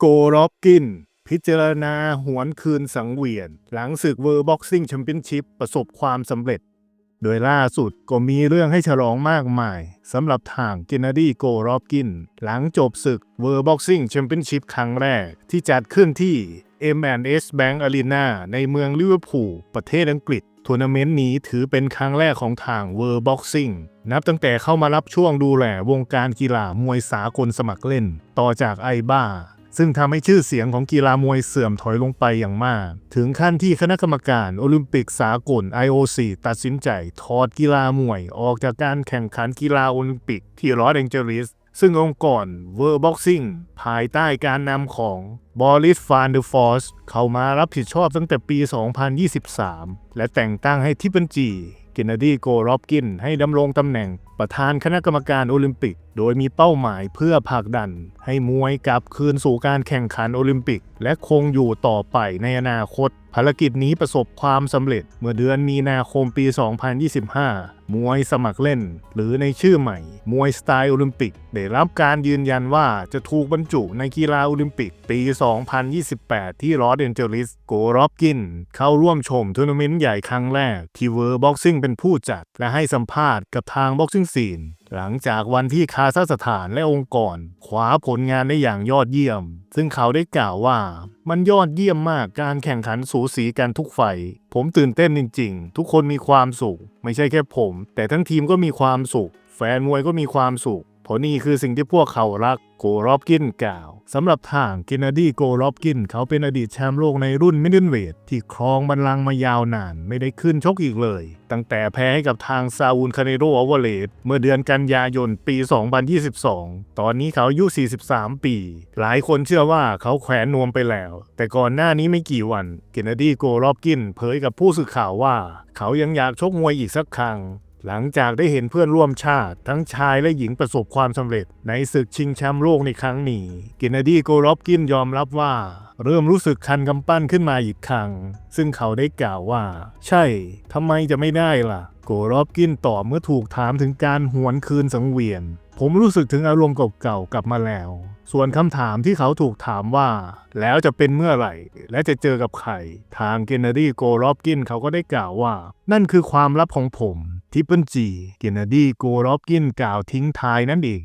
โกรอบกิน พิจารณาหวนคืนสังเวียน หลังศึกเวอร์บ็อกซิ่งแชมเปี้ยนชิพประสบความสำเร็จ โดยล่าสุดก็มีเรื่องให้ฉลองมากมายสำหรับทางเกนนาดีโกรอบกิน หลังจบศึกเวอร์บ็อกซิ่งแชมเปี้ยนชิพครั้งแรกที่จัดขึ้นที่ M&S Bank Arena ในเมืองลิเวอร์พูลประเทศอังกฤษทัวร์นาเมนต์นี้ถือเป็นครั้งแรกของทาง World Boxing นับตั้งแต่เข้ามารับช่วงดูแลวงการกีฬามวยสากลสมัครเล่น ต่อจากไอบ้า ซึ่งทำให้ชื่อเสียงของกีฬามวยเสื่อมถอยลงไปอย่างมาก ถึงขั้นที่คณะกรรมการโอลิมปิกสากล IOC ตัดสินใจถอดกีฬามวยออกจากการแข่งขันกีฬาโอลิมปิกที่ลอสแองเจลิสซึ่งองค์กร World Boxing ภายใต้การนำของบอริสฟานเดอร์ฟอสเข้ามารับผิดชอบตั้งแต่ปี 2023 และแต่งตั้งให้ทิปเปิลจี เกนนาดีโกรอบกินให้ดำรงตำแหน่งประธานคณะกรรมการโอลิมปิก โดยมีเป้าหมายเพื่อผลักดัน ให้มวยกลับคืนสู่การแข่งขันโอลิมปิก และคงอยู่ต่อไปในอนาคต ภารกิจนี้ประสบความสำเร็จเมื่อเดือนมีนาคมปี 2025 มวยสมัครเล่น หรือในชื่อใหม่ มวยสไตล์โอลิมปิก ได้รับการยืนยันว่าจะถูกบรรจุในกีฬาโอลิมปิกปี 2028 ที่ลอสแอนเจลิสโกรอบกิน เข้าร่วมชมทัวร์นาเมนต์ใหญ่ครั้งแรกที่เวอร์บ็อกซิ่งเป็นผู้จัดและให้สัมภาษณ์กับทางบ็อกซิ่งซีน หลังจากวันที่คาซัคสถานและองค์กรคว้าผลงานได้อย่างยอดเยี่ยม ซึ่งเขาได้กล่าวว่า มันยอดเยี่ยมมากการแข่งขันสูสีกันทุกไฟท์ผมตื่นเต้นจริง ๆ ทุกคนมีความสุข ไม่ใช่แค่ผม แต่ทั้งทีมก็มีความสุข แฟนมวยก็มีความสุข เพราะนี่คือสิ่งที่พวกเขารักโกรอบกินกล่าวสำหรับทางกินนาดีโกรอบกิน เขาเป็นอดีตแชมป์โลกในรุ่นมิดเดิลเวทที่ครองบัลลังก์มายาวนานไม่ได้ขึ้นชกอีกเลย ตั้งแต่แพ้ให้กับทางซาอูลคาเนโรอเวเลตเมื่อเดือนกันยายนปี 2022 ตอนนี้เขาอายุ 43 ปี หลายคนเชื่อว่าเขาแขวนนวมไปแล้ว แต่ก่อนหน้านี้ไม่กี่วันกินนาดีโกรอบกิน เผยกับผู้สื่อข่าวว่า เขายังอยากชกมวยอีกสักครั้ง หลังจากได้เห็นเพื่อนร่วมชาติ ทั้งชายและหญิงประสบความสำเร็จ ในศึกชิงแชมป์โลกในครั้งนี้ กินนาดีโกรอบกินยอมรับว่า เริ่มรู้สึกคันกำปั้นขึ้นมาอีกครั้ง ซึ่งเขาได้กล่าวว่า ใช่ทำไมจะไม่ได้ล่ะ โกรอบกินตอบเมื่อถูกถามถึงการหวนคืนสังเวียน ผมรู้สึกถึงอารมณ์เก่าๆกลับมาแล้ว ส่วนคำถามที่เขาถูกถามว่า แล้วจะเป็นเมื่อไหร่ และจะเจอกับใคร ทางเกนนาดีโกรอบกินเขาก็ได้กล่าวว่า นั่นคือความลับของผม ทิปเปิลจีเกนนาดีโกรอบกินกล่าวทิ้งท้ายนั่นเอง